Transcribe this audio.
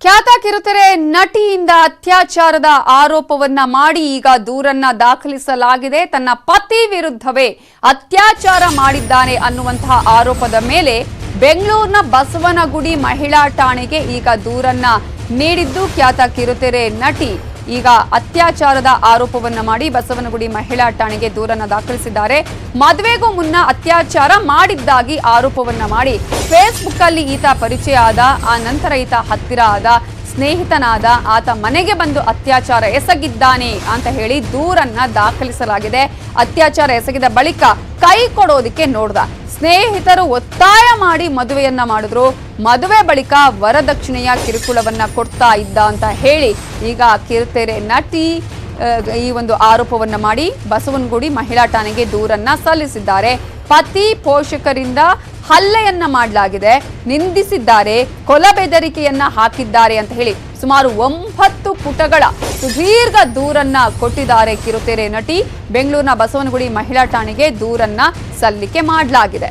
ಖ್ಯಾತ ಕಿರುತೆರೆ ನಟಿಯಿಂದ ಅತ್ಯಾಚಾರದ ಆರೋಪವನ್ನ ಮಾಡಿ ಈಗ ದೂರನ್ನ ದಾಖಲಿಸಲಾಗಿದೆ. ತನ್ನ ಪತಿ ವಿರುದ್ಧವೇ ಅತ್ಯಾಚಾರ ಮಾಡಿದ್ದಾನೆ ಅನ್ನುವಂತಹ ಆರೋಪದ ಮೇಲೆ ಬೆಂಗಳೂರಿನ ಬಸವನಗುಡಿ ಮಹಿಳಾ ಠಾಣೆಗೆ ಈಗ ದೂರನ್ನ ನೀಡಿದ್ದು ಖ್ಯಾತ ಕಿರುತೆರೆ ನಟಿ ಈಗ ಅತ್ಯಾಚಾರದ ಆರೋಪವನ್ನ ಮಾಡಿ ಬಸವನಗುಡಿ ಮಹಿಳಾ ಠಾಣೆಗೆ ದೂರನ್ನ ದಾಖಲಿಸಿದ್ದಾರೆ. ಮದುವೆಗೂ ಮುನ್ನ ಅತ್ಯಾಚಾರ ಮಾಡಿದ್ದಾಗಿ ಆರೋಪವನ್ನ ಮಾಡಿ ಫೇಸ್ಬುಕ್ ಅಲ್ಲಿ ಈತ ಪರಿಚಯ ಆದ, ಆ ನಂತರ ಈತ ಹತ್ತಿರ ಆದ, ಸ್ನೇಹಿತನಾದ, ಆತ ಮನೆಗೆ ಬಂದು ಅತ್ಯಾಚಾರ ಎಸಗಿದ್ದಾನೆ ಅಂತ ಹೇಳಿ ದೂರನ್ನ ದಾಖಲಿಸಲಾಗಿದೆ. ಅತ್ಯಾಚಾರ ಎಸಗಿದ ಬಳಿಕ ಕೈ ಕೊಡೋದಿಕ್ಕೆ ನೋಡ್ದ. ಸ್ನೇಹಿತರು ಒತ್ತಾಯ ಮಾಡಿ ಮದುವೆಯನ್ನ ಮಾಡಿದ್ರು. ಮದುವೆ ಬಳಿಕ ವರದಕ್ಷಿಣೆಯ ಕಿರುಕುಳವನ್ನ ಕೊಡ್ತಾ ಇದ್ದ ಅಂತ ಹೇಳಿ ಈಗ ಕಿರುತೆರೆ ನಟಿ ಈ ಒಂದು ಆರೋಪವನ್ನ ಮಾಡಿ ಬಸವನಗುಡಿ ಮಹಿಳಾ ಠಾಣೆಗೆ ದೂರನ್ನ ಸಲ್ಲಿಸಿದ್ದಾರೆ. ಪತಿ ಪೋಷಕರಿಂದ ಹಲ್ಲೆಯನ್ನ ಮಾಡಲಾಗಿದೆ. ನಿಂದಿಸಿದ್ದಾರೆ, ಕೊಲ ಬೆದರಿಕೆಯನ್ನ ಹಾಕಿದ್ದಾರೆ ಅಂತ ಹೇಳಿ ಸುಮಾರು ಒಂಬತ್ತು ಪುಟಗಳ ಸುದೀರ್ಘ ದೂರನ್ನ ಕೊಟ್ಟಿದ್ದಾರೆ ಕಿರುತೆರೆ ನಟಿ. ಬೆಂಗಳೂರಿನ ಬಸವನಗುಡಿ ಮಹಿಳಾ ಠಾಣೆಗೆ ದೂರನ್ನ ಸಲ್ಲಿಕೆ ಮಾಡಲಾಗಿದೆ.